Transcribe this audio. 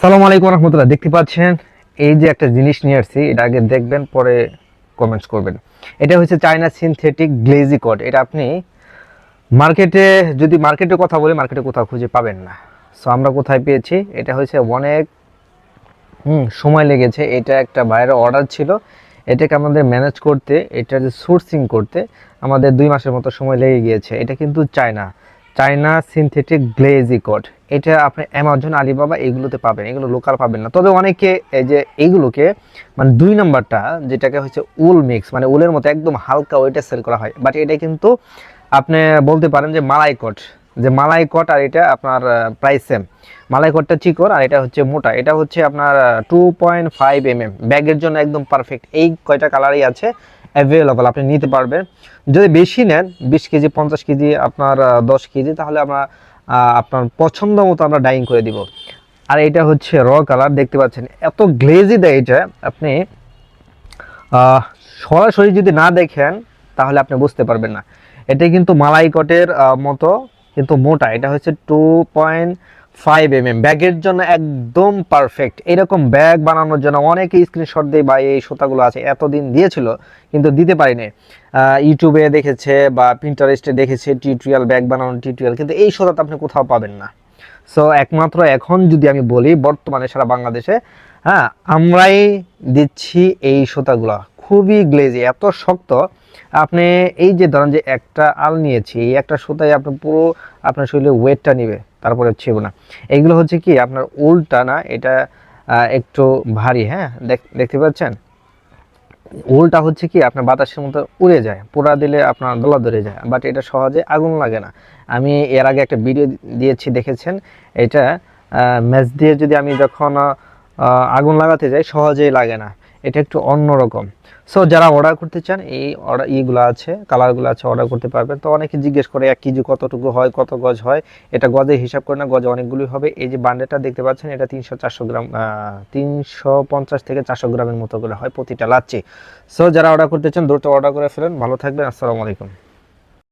সালাম আলাইকুম রহমতুল্লাহ। দেখতে পাচ্ছেন, এই যে একটা জিনিস নিয়ে আসছি, এটা আগে দেখবেন, পরে কমেন্টস করবেন। এটা হচ্ছে চায়না সিনথেটিক গ্লেজি কোড এটা আপনি মার্কেটে যদি মার্কেটে কথা বলি মার্কেটে কোথাও খুঁজে পাবেন না। সো আমরা কোথায় পেয়েছি? এটা হচ্ছে অনেক, হুম, সময় লেগেছে। এটা একটা বাইরের অর্ডার ছিল। এটাকে আমাদের ম্যানেজ করতে, এটা যে সোর্সিং করতে, আমাদের দুই মাসের মতো সময় লেগে গিয়েছে। এটা কিন্তু China China synthetic glazy cord এটা আপনি অ্যামাজন আলিবাবা এগুলোতে পাবেন, এগুলো লোকাল পাবেন না। তবে অনেকে এই যে এইগুলোকে মানে দুই নাম্বারটা, যেটাকে হচ্ছে উল মিক্স মানে উলের মতো একদম হালকা ওইটা সেল করা হয়। বাট এটা কিন্তু আপনি বলতে পারেন যে মালাই কোট, যে মালাই কোট আর এটা আপনার প্রাইস সেম মালাই কোটটা চিকন আর এটা হচ্ছে মোটা। এটা হচ্ছে আপনার two point five M M ব্যাগের জন্য একদম পারফেক্ট এই কয়টা কালারই আছে অ্যাভেলেবল আপনি নিতে পারবেন। যদি বেশি নেন, বিশ কেজি, পঞ্চাশ কেজি, আপনার দশ কেজি, তাহলে আমরা আপনার পছন্দ মতো আমরা ডাইং করে দিব। আর এটা হচ্ছে র কালার দেখতে পাচ্ছেন, এত গ্লেজি দেয় এটা। আপনি সরাসরি যদি না দেখেন, তাহলে আপনি বুঝতে পারবেন না। এটা কিন্তু মালাইকটের মতো, কিন্তু মোটা। এটা হচ্ছে two point five M M ব্যাগের জন্য একদম পারফেক্ট এরকম ব্যাগ বানানোর জন্য অনেকে স্ক্রিনশট দিয়ে বা এই সুতাগুলো আছে। এতদিন দিয়েছিল, কিন্তু দিতে পারিনি। ইউটিউবে দেখেছে বা প্রিন্টারেস্টে দেখেছে টিউটোরিয়াল ব্যাগ বানানোর টিউটোরিয়াল কিন্তু এই সুতা তো আপনি কোথাও পাবেন না। সো একমাত্র এখন যদি আমি বলি, বর্তমানে সারা বাংলাদেশে হ্যাঁ আমরাই দিচ্ছি এই সুতাগুলো। খুবই গ্লেজি এত শক্ত। আপনি এই যে ধরেন যে একটা আল নিয়েছি, এই একটা সুতায় আপনি পুরো আপনার শরীরে ওয়েটটা নিবে, তারপরে ছিব না। এইগুলো হচ্ছে কি, আপনার উলটা না, এটা একটু ভারী হ্যাঁ? দেখ- দেখতে পাচ্ছেন? উলটা হচ্ছে কি, আপনার বাতাসের মতো উড়ে যায়, পোড়া দিলে আপনার দোলা ধরে যায় বাট এটা সহজে আগুন লাগে না। আমি এর আগে একটা ভিডিও দিয়েছি, দেখেছেন? এটা ম্যাচ দিয়ে যদি আমি যখন আগুন লাগাতে যাই, সহজেই লাগে না। এটা একটু অন্যরকম সো যারা অর্ডার করতে চান, এই অর্ডার ইগুলো আছে কালারগুলো আছে অর্ডার করতে পারবেন। তো অনেকে জিজ্ঞেস করে, এক কেজি কতটুকু হয়? কত গজ হয়? এটা গজের হিসাব করে না, গজে অনেকগুলোই হবে। এই যে বান্ডেলটা দেখতে পাচ্ছেন, এটা তিনশো চারশো গ্রাম তিনশো পঞ্চাশ থেকে চারশো গ্রামের মতো করে হয় প্রতিটা লাচ্ছি সো যারা অর্ডার করতে চান, দ্রুত অর্ডার করে ফেলেন। ভালো থাকবেন। আসসালামু আলাইকুম।